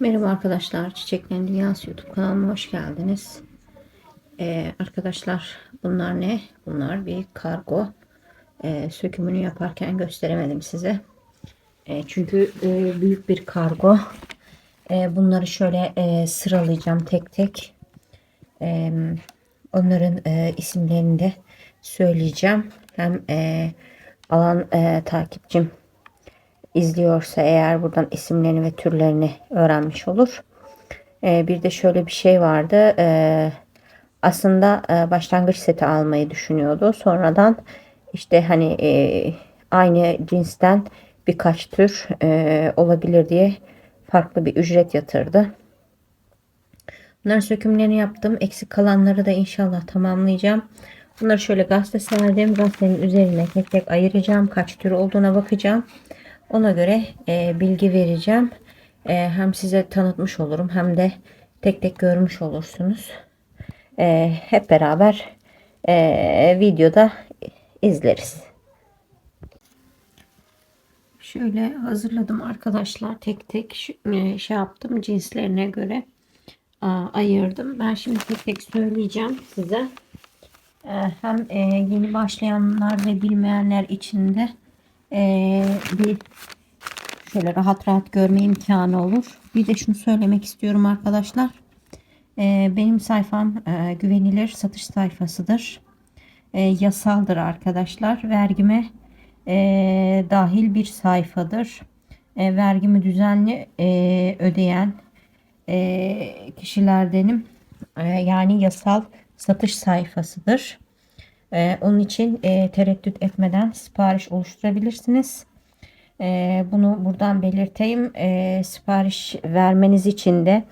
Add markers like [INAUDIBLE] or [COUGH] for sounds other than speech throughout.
Merhaba arkadaşlar, Çiçeklerin Dünyası YouTube kanalıma hoş geldiniz. Ee, arkadaşlar bunlar ne? Bunlar bir kargo. Ee, sökümünü yaparken gösteremedim size. Ee, çünkü e, büyük bir kargo. Ee, bunları şöyle e, sıralayacağım tek tek. Ee, onların e, isimlerini de söyleyeceğim. Hem e, alan e, takipçim izliyorsa eğer buradan isimlerini ve türlerini öğrenmiş olur. Ee, bir de şöyle bir şey vardı. Ee, aslında e, başlangıç seti almayı düşünüyordu. Sonradan işte hani e, aynı cinsten birkaç tür e, olabilir diye farklı bir ücret yatırdı. Bunların sökümlerini yaptım. Eksik kalanları da inşallah tamamlayacağım. Bunları şöyle gazete serdim. Gazetenin üzerine tek tek ayıracağım. Kaç tür olduğuna bakacağım. Ona göre e, bilgi vereceğim. E, hem size tanıtmış olurum hem de tek tek görmüş olursunuz. E, hep beraber e, videoda izleriz. Şöyle hazırladım arkadaşlar. Tek tek e, şey yaptım cinslerine göre ayırdım. Ben şimdi tek tek söyleyeceğim size. E, hem e, yeni başlayanlar ve bilmeyenler için de e, bir şöyle rahat rahat görme imkanı olur. Bir de şunu söylemek istiyorum arkadaşlar. E, benim sayfam e, güvenilir satış sayfasıdır. E, yasaldır arkadaşlar. Vergime e, dahil bir sayfadır. E, vergimi düzenli e, ödeyen e, kişilerdenim. E, yani yasal satış sayfasıdır. E, onun için e, tereddüt etmeden sipariş oluşturabilirsiniz. E, bunu buradan belirteyim. E, sipariş vermeniz için de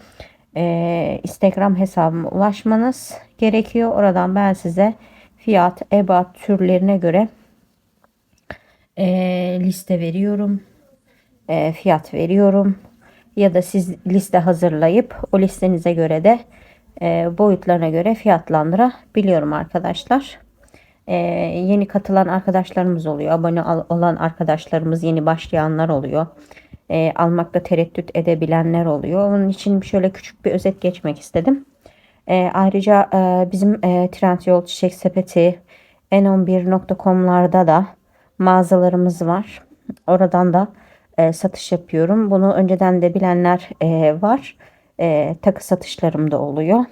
e, Instagram hesabıma ulaşmanız gerekiyor. Oradan ben size fiyat, ebat türlerine göre e, liste veriyorum. E, fiyat veriyorum. Ya da siz liste hazırlayıp o listenize göre de e, boyutlarına göre fiyatlandırabiliyorum arkadaşlar. Ee, yeni katılan arkadaşlarımız oluyor. Abone olan arkadaşlarımız, yeni başlayanlar oluyor. Ee, almakta tereddüt edebilenler oluyor. Onun için şöyle küçük bir özet geçmek istedim. Ee, ayrıca e, bizim e, Trendyol Çiçek Sepeti n11.com'larda da mağazalarımız var. Oradan da e, satış yapıyorum. Bunu önceden de bilenler e, var. E, takı satışlarım da oluyor.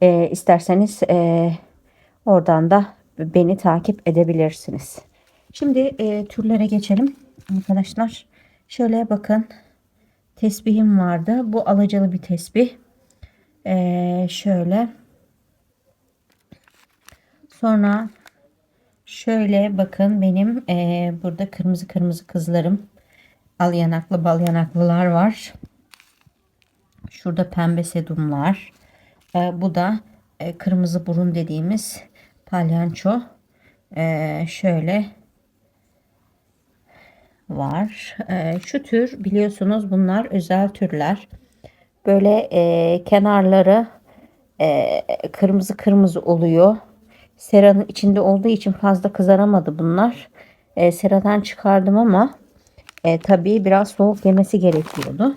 E, isterseniz e, oradan da beni takip edebilirsiniz. Şimdi e, türlere geçelim arkadaşlar. Şöyle bakın tesbihim vardı. Bu alacalı bir tesbih. E, şöyle. Sonra şöyle bakın benim e, burada kırmızı kırmızı kızlarım. Al yanaklı bal yanaklılar var. Şurada pembe sedumlar. E, bu da e, kırmızı burun dediğimiz palyanço ee, şöyle var. Ee, şu tür biliyorsunuz bunlar özel türler. Böyle e, kenarları e, kırmızı kırmızı oluyor. Seranın içinde olduğu için fazla kızaramadı bunlar. E, seradan çıkardım ama e, tabii biraz soğuk yemesi gerekiyordu.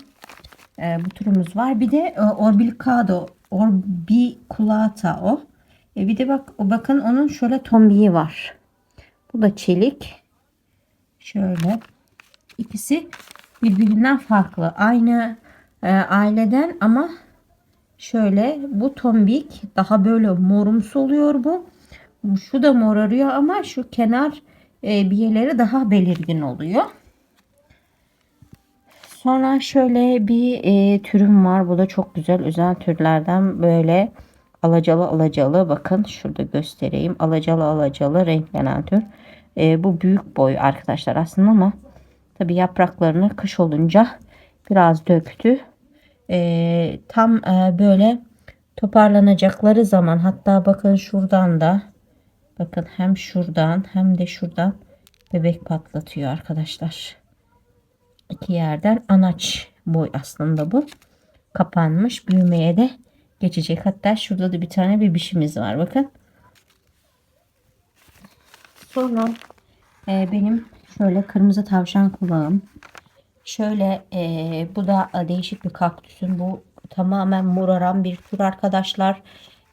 E, bu türümüz var. Bir de e, Orbicado, Orbiculata o. E bir de bak o bakın onun şöyle tombiği var. Bu da çelik. Şöyle. ikisi birbirinden farklı. Aynı e, aileden ama şöyle bu tombik daha böyle morumsu oluyor bu. Şu da morarıyor ama şu kenar e, biyeleri daha belirgin oluyor. Sonra şöyle bir e, türüm var. Bu da çok güzel özel türlerden böyle alacalı alacalı bakın şurada göstereyim. Alacalı alacalı renklenen tür e, bu büyük boy arkadaşlar aslında ama tabi yapraklarını kış olunca biraz döktü. E, tam e, böyle toparlanacakları zaman hatta bakın şuradan da bakın hem şuradan hem de şuradan bebek patlatıyor arkadaşlar. İki yerden anaç boy aslında bu. Kapanmış büyümeye de geçecek. Hatta şurada da bir tane bebişimiz var. Bakın. Sonra e, benim şöyle kırmızı tavşan kulağım. Şöyle e, bu da değişik bir kaktüsün. Bu tamamen moraran bir tür arkadaşlar.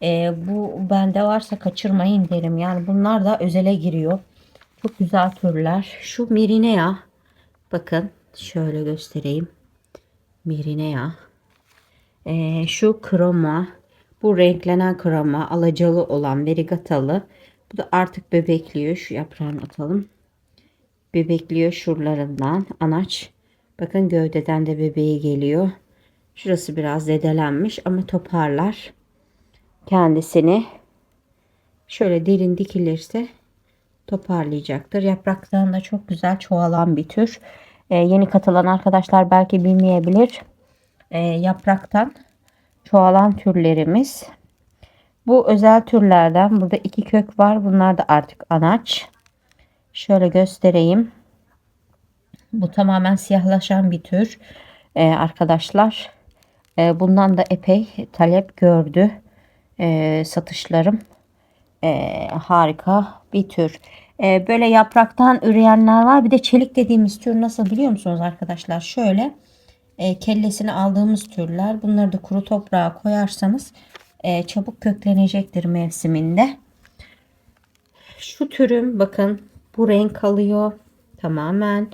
E, bu bende varsa kaçırmayın derim. Yani bunlar da özele giriyor. Çok güzel türler. Şu Mirinea. Bakın şöyle göstereyim. Mirinea. E, şu kroma. Bu renklenen kroma. Alacalı olan verigatalı. Bu da artık bebekliyor. Şu yaprağını atalım. Bebekliyor şuralarından. Anaç. Bakın gövdeden de bebeği geliyor. Şurası biraz zedelenmiş ama toparlar kendisini. Şöyle derin dikilirse toparlayacaktır. Yapraktan da çok güzel çoğalan bir tür. Ee, yeni katılan arkadaşlar belki bilmeyebilir. Ee, yapraktan çoğalan türlerimiz. Bu özel türlerden burada iki kök var. Bunlar da artık anaç. Şöyle göstereyim. Bu tamamen siyahlaşan bir tür ee, arkadaşlar. Ee, bundan da epey talep gördü. Ee, satışlarım ee, harika bir tür. Ee, böyle yapraktan üreyenler var. Bir de çelik dediğimiz tür nasıl biliyor musunuz arkadaşlar? Şöyle e, kellesini aldığımız türler. Bunları da kuru toprağa koyarsanız e, çabuk köklenecektir mevsiminde. Şu türüm bakın bu renk alıyor tamamen.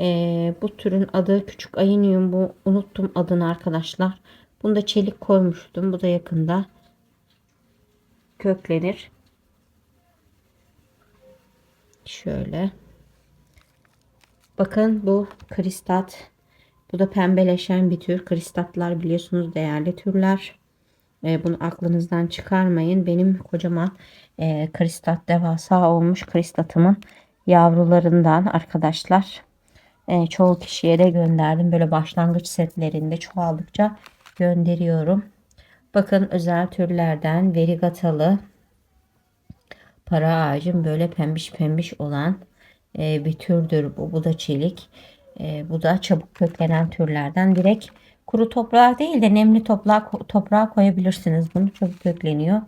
Ee, bu türün adı küçük ayinium bu unuttum adını arkadaşlar. Bunda çelik koymuştum. Bu da yakında köklenir. Şöyle. Bakın bu kristat. Bu da pembeleşen bir tür. Kristatlar biliyorsunuz değerli türler. Ee, bunu aklınızdan çıkarmayın. Benim kocaman e, kristat devasa olmuş kristatımın yavrularından arkadaşlar. E, çoğu kişiye de gönderdim. Böyle başlangıç setlerinde çoğaldıkça gönderiyorum. Bakın özel türlerden verigatalı para ağacım böyle pembiş pembiş olan e, bir türdür bu. Bu da çelik. E, bu da çabuk köklenen türlerden. Direkt kuru toprağa değil de nemli toprağa, toprağa koyabilirsiniz. Bunu çabuk kökleniyor.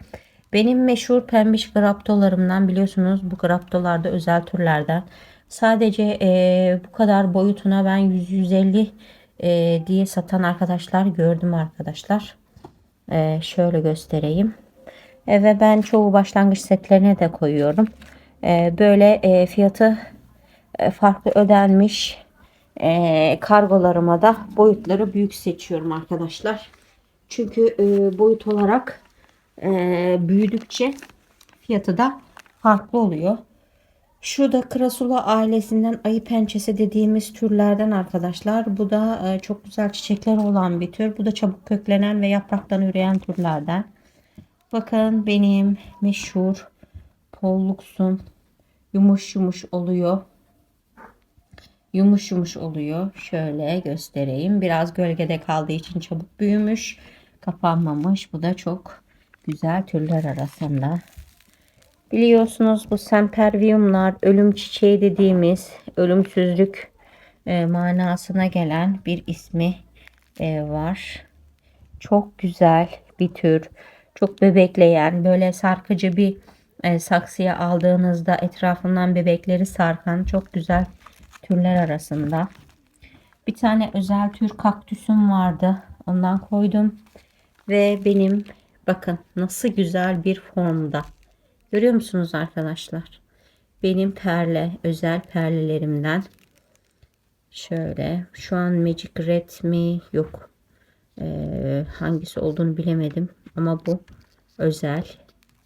Benim meşhur pembiş graptolarımdan biliyorsunuz bu graptolarda özel türlerden. Sadece e, bu kadar boyutuna ben 100-150 e, diye satan arkadaşlar gördüm arkadaşlar. E, şöyle göstereyim. E, ve ben çoğu başlangıç setlerine de koyuyorum. E, böyle e, fiyatı e, farklı ödenmiş e, kargolarıma da boyutları büyük seçiyorum arkadaşlar. Çünkü e, boyut olarak e, büyüdükçe fiyatı da farklı oluyor. Şu da Krasula ailesinden ayı pençesi dediğimiz türlerden arkadaşlar. Bu da e, çok güzel çiçekler olan bir tür. Bu da çabuk köklenen ve yapraktan üreyen türlerden. Bakın benim meşhur polluksum yumuş yumuş oluyor. Yumuş yumuş oluyor. Şöyle göstereyim. Biraz gölgede kaldığı için çabuk büyümüş. Kapanmamış. Bu da çok güzel türler arasında. Biliyorsunuz bu semperviumlar ölüm çiçeği dediğimiz ölümsüzlük e, manasına gelen bir ismi e, var. Çok güzel bir tür. Çok bebekleyen böyle sarkıcı bir e, saksıya aldığınızda etrafından bebekleri sarkan çok güzel türler arasında. Bir tane özel tür kaktüsüm vardı. Ondan koydum. Ve benim bakın nasıl güzel bir formda. Görüyor musunuz arkadaşlar? Benim perle, özel perlelerimden. Şöyle. Şu an Magic Red mi? Yok. Ee, hangisi olduğunu bilemedim. Ama bu özel.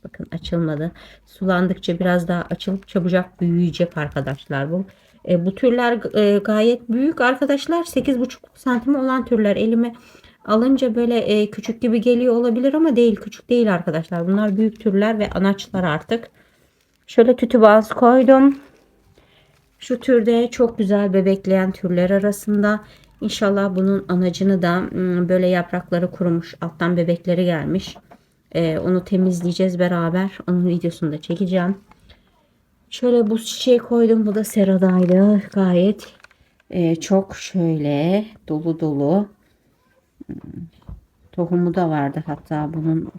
Bakın açılmadı. Sulandıkça biraz daha açılıp çabucak büyüyecek arkadaşlar bu. E, bu türler e, gayet büyük arkadaşlar. 8,5 santim olan türler. Elime alınca böyle e, küçük gibi geliyor olabilir ama değil. Küçük değil arkadaşlar. Bunlar büyük türler ve anaçlar artık. Şöyle tütübaz koydum. Şu türde çok güzel bebekleyen türler arasında. İnşallah bunun anacını da hmm, böyle yaprakları kurumuş. Alttan bebekleri gelmiş. E, onu temizleyeceğiz beraber. Onun videosunu da çekeceğim. Şöyle buz çiçeği koydum. Bu da seradaydı. Gayet e, çok şöyle dolu dolu. Hmm, tohumu da vardı hatta bunun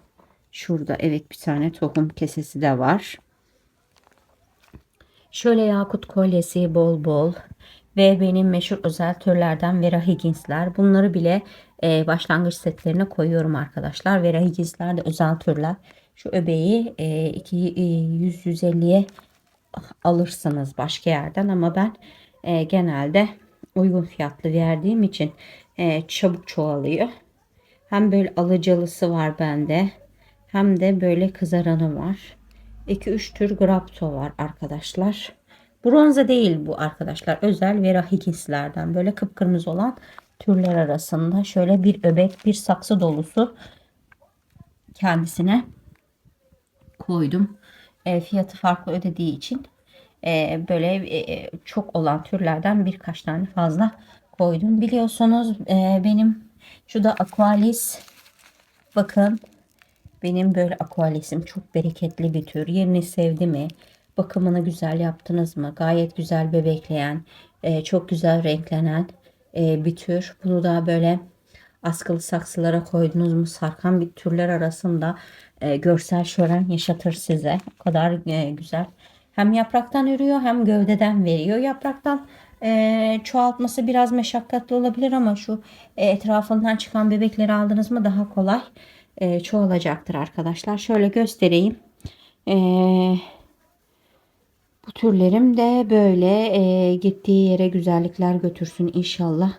şurada evet bir tane tohum kesesi de var. Şöyle yakut kolyesi bol bol. Ve benim meşhur özel türlerden Vera Higgins'ler. Bunları bile e, başlangıç setlerine koyuyorum arkadaşlar. Vera Higgins'ler de özel türler. Şu öbeği e, 100-150'ye alırsınız başka yerden ama ben e, genelde uygun fiyatlı verdiğim için e, çabuk çoğalıyor. Hem böyle alıcalısı var bende hem de böyle kızaranı var. 2-3 tür grapto var arkadaşlar. Bronza değil bu arkadaşlar. Özel Vera Higgins'lerden böyle kıpkırmızı olan türler arasında şöyle bir öbek bir saksı dolusu kendisine koydum. E, fiyatı farklı ödediği için e, böyle e, çok olan türlerden birkaç tane fazla koydum. Biliyorsunuz e, benim şu da Aqualis bakın benim böyle Aqualis'im çok bereketli bir tür. Yerini sevdi mi? Bakımını güzel yaptınız mı? Gayet güzel bebekleyen, e, çok güzel renklenen e, bir tür. Bunu da böyle askılı saksılara koydunuz mu sarkan bir türler arasında e, görsel şölen yaşatır size. O kadar güzel. Hem yapraktan ürüyor hem gövdeden veriyor. Yapraktan çoğaltması biraz meşakkatli olabilir ama şu etrafından çıkan bebekleri aldınız mı daha kolay çoğalacaktır arkadaşlar. Şöyle göstereyim. Eee bu türlerim de böyle e, gittiği yere güzellikler götürsün inşallah.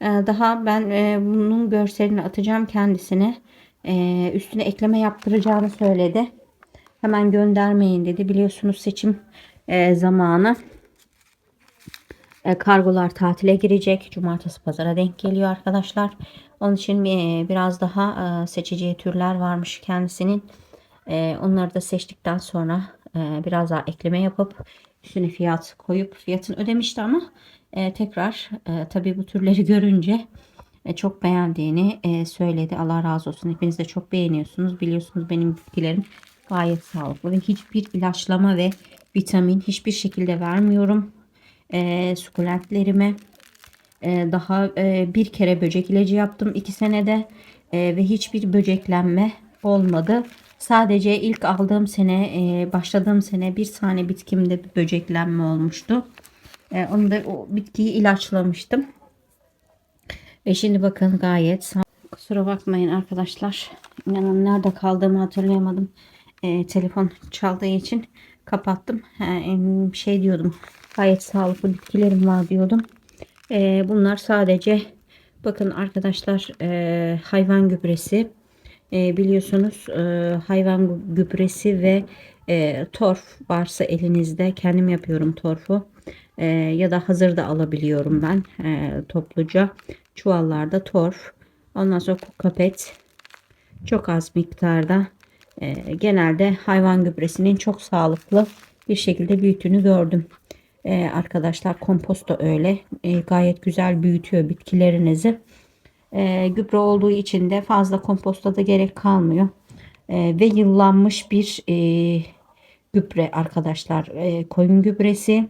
E, daha ben e, bunun görselini atacağım kendisine. E, üstüne ekleme yaptıracağını söyledi. Hemen göndermeyin dedi. Biliyorsunuz seçim e, zamanı. E, kargolar tatile girecek. Cumartesi pazara denk geliyor arkadaşlar. Onun için e, biraz daha e, seçeceği türler varmış kendisinin. E, onları da seçtikten sonra e, biraz daha ekleme yapıp üstüne fiyat koyup fiyatını ödemişti ama e, tekrar e, tabii bu türleri görünce e, çok beğendiğini söyledi. Allah razı olsun. Hepiniz de çok beğeniyorsunuz. Biliyorsunuz benim bitkilerim gayet sağlıklı ve hiçbir ilaçlama ve vitamin hiçbir şekilde vermiyorum. Sukulentlerime daha bir kere böcek ilacı yaptım iki senede ve hiçbir böceklenme olmadı. Sadece ilk aldığım sene, e, başladığım sene bir tane bitkimde bir böceklenme olmuştu. E, onu da o bitkiyi ilaçlamıştım. Ve şimdi bakın gayet. Kusura bakmayın arkadaşlar. İnanın nerede kaldığımı hatırlayamadım. E, telefon çaldığı için kapattım. E, şey diyordum. Gayet sağlıklı bitkilerim var diyordum. E, bunlar sadece bakın arkadaşlar e, hayvan gübresi e, biliyorsunuz e, hayvan gübresi ve e, torf varsa elinizde kendim yapıyorum torfu e, ya da hazır da alabiliyorum ben topluca. Çuvallarda torf ondan sonra kapet çok az miktarda genelde hayvan gübresinin çok sağlıklı bir şekilde büyütünü gördüm. E, arkadaşlar kompost da öyle. Gayet güzel büyütüyor bitkilerinizi e, gübre olduğu için de fazla komposta da gerek kalmıyor. E, ve yıllanmış bir e, gübre arkadaşlar. E, koyun gübresi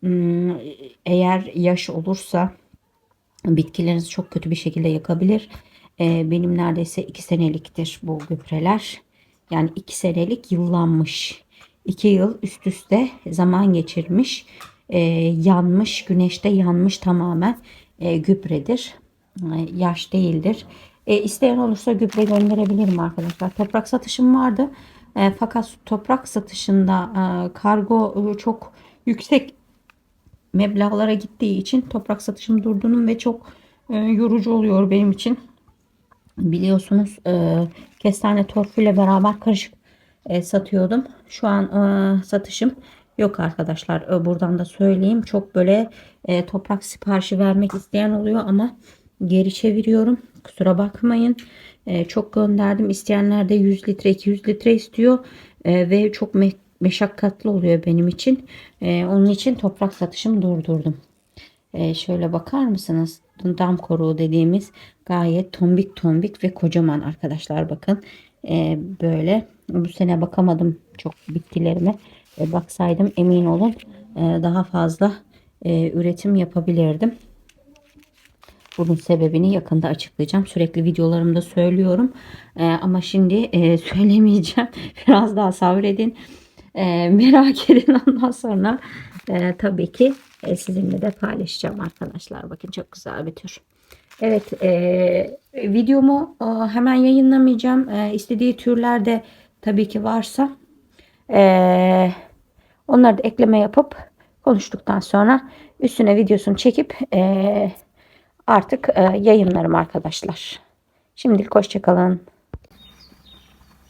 hmm, eğer yaş olursa bitkilerinizi çok kötü bir şekilde yakabilir. E, benim neredeyse 2 seneliktir bu gübreler. Yani 2 senelik yıllanmış. 2 yıl üst üste zaman geçirmiş. E, yanmış, güneşte yanmış tamamen e, gübredir yaş değildir. E, isteyen olursa gübre gönderebilirim arkadaşlar. Toprak satışım vardı. E, fakat toprak satışında e, kargo çok yüksek meblağlara gittiği için toprak satışım durdunun ve çok e, yorucu oluyor benim için. Biliyorsunuz e, kestane torfuyla beraber karışık e, satıyordum. Şu an e, satışım yok arkadaşlar. E, buradan da söyleyeyim. Çok böyle e, toprak siparişi vermek isteyen oluyor ama geri çeviriyorum. Kusura bakmayın. E, çok gönderdim. İsteyenler de 100 litre 200 litre istiyor. E, ve çok me meşakkatli oluyor benim için. E, onun için toprak satışımı durdurdum. E, şöyle bakar mısınız? Dam koruğu dediğimiz gayet tombik tombik ve kocaman arkadaşlar bakın. E, böyle bu sene bakamadım çok bitkilerime. E, baksaydım emin olun e, daha fazla e, üretim yapabilirdim. Bunun sebebini yakında açıklayacağım. Sürekli videolarımda söylüyorum. Ee, ama şimdi e, [LAUGHS] söylemeyeceğim. Biraz daha sabredin. E, merak edin ondan sonra e, tabii ki e, sizinle de paylaşacağım arkadaşlar. Bakın çok güzel bir tür. Evet e, videomu e, hemen yayınlamayacağım. E, istediği türlerde tabii ki varsa e, onları da ekleme yapıp konuştuktan sonra üstüne videosunu çekip e, artık e, yayınlarım arkadaşlar. Şimdilik hoşçakalın.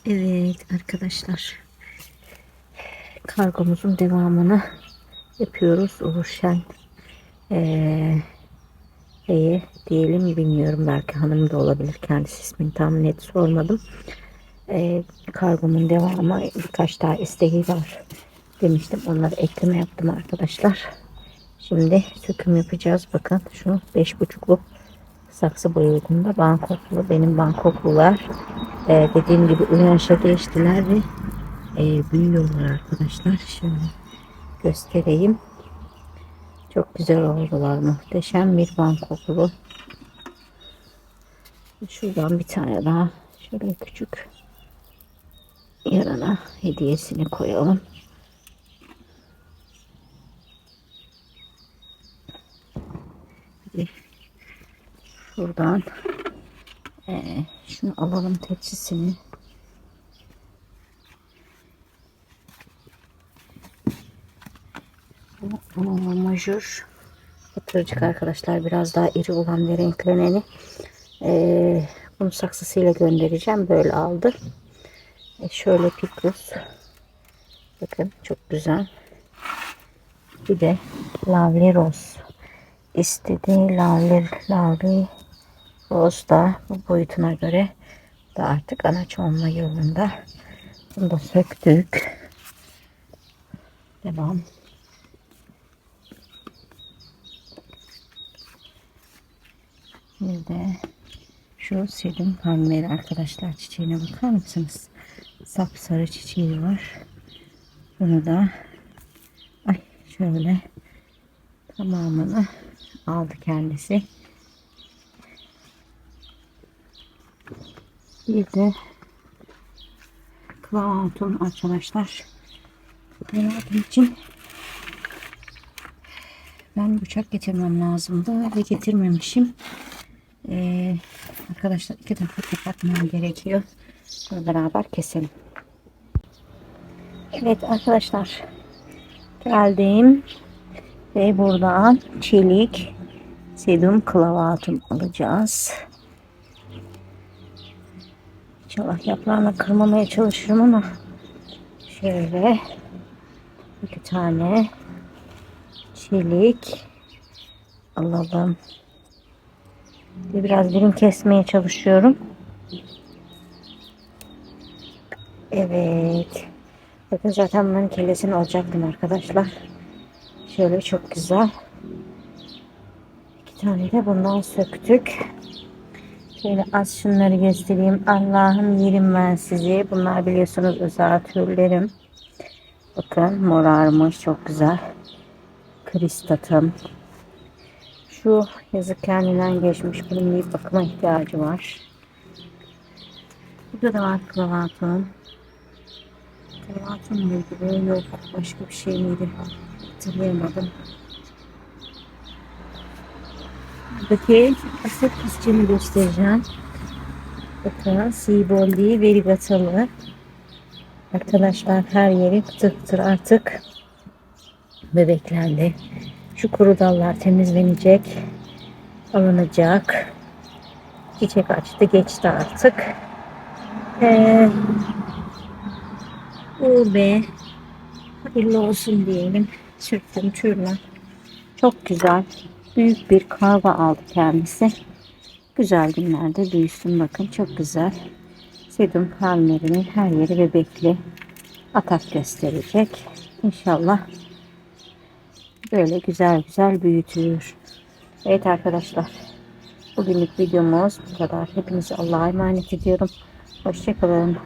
Evet arkadaşlar. Kargomuzun devamını yapıyoruz. Uğur Şen ee, diyelim bilmiyorum. Belki hanım da olabilir. Kendisi ismini tam net sormadım. Ee, kargomun devamı birkaç daha isteği var demiştim. Onları ekleme yaptım arkadaşlar. Şimdi söküm yapacağız. Bakın şu beş buçukluk saksı boyutunda Bangkoklu. Benim Bangkoklular e, dediğim gibi uyanışa geçtiler ve e, büyüyorlar arkadaşlar. Şimdi göstereyim. Çok güzel oldular. Muhteşem bir Bangkoklu. Şuradan bir tane daha şöyle küçük yanına hediyesini koyalım. Şuradan. Ee, şunu alalım tepsisini. Bu majör. Batırıcık arkadaşlar biraz daha iri olan ve renkleneni ee, bunu saksısıyla göndereceğim. Böyle aldı. E şöyle piklus bakın çok güzel. Bir de lavli rose istediği lavli lavli rose da bu boyutuna göre da artık anaç olma yolunda bunu da söktük devam Bir de şu selim palmeri arkadaşlar çiçeğine bakar mısınız? Sapsarı çiçeği var. Bunu da ay şöyle tamamını aldı kendisi. Bir de kıvamatun arkadaşlar. Kıvamatun için ben bıçak getirmem lazımdı ve getirmemişim. Ee, arkadaşlar iki defa kapatmam gerekiyor. Şöyle beraber keselim. Evet arkadaşlar geldim ve buradan çelik sedum klavatum alacağız. İnşallah yaprağını kırmamaya çalışırım ama şöyle iki tane çelik alalım. Biraz dilim kesmeye çalışıyorum. Evet. Bakın zaten bunların kellesini alacaktım arkadaşlar. Şöyle çok güzel. İki tane de bundan söktük. Şöyle az şunları göstereyim. Allah'ım yerim ben sizi. Bunlar biliyorsunuz özel türlerim. Bakın morarmış çok güzel. Kristatım. Şu yazık kendinden geçmiş. Bunun bir bakıma ihtiyacı var. Burada da var klavatım. Klavatım mıydı? Yok. Başka bir şey miydi? Hatırlayamadım. Buradaki asıl kısmını göstereceğim. Bakın Siboldi verigatalı. Arkadaşlar her yeri pıtır pıtır artık bebeklendi. Şu kuru dallar temizlenecek. Alınacak. Çiçek açtı geçti artık. Ee, UB hayırlı olsun diyelim. Sürttüm türlü. Çok güzel. Büyük bir karga aldı kendisi. Güzel günlerde büyüsün bakın çok güzel. Sedum palmerinin her yeri bebekli. Atak gösterecek. İnşallah böyle güzel güzel büyütülür. Evet arkadaşlar. Bugünlük videomuz bu kadar. Hepinizi Allah'a emanet ediyorum. Hoşçakalın.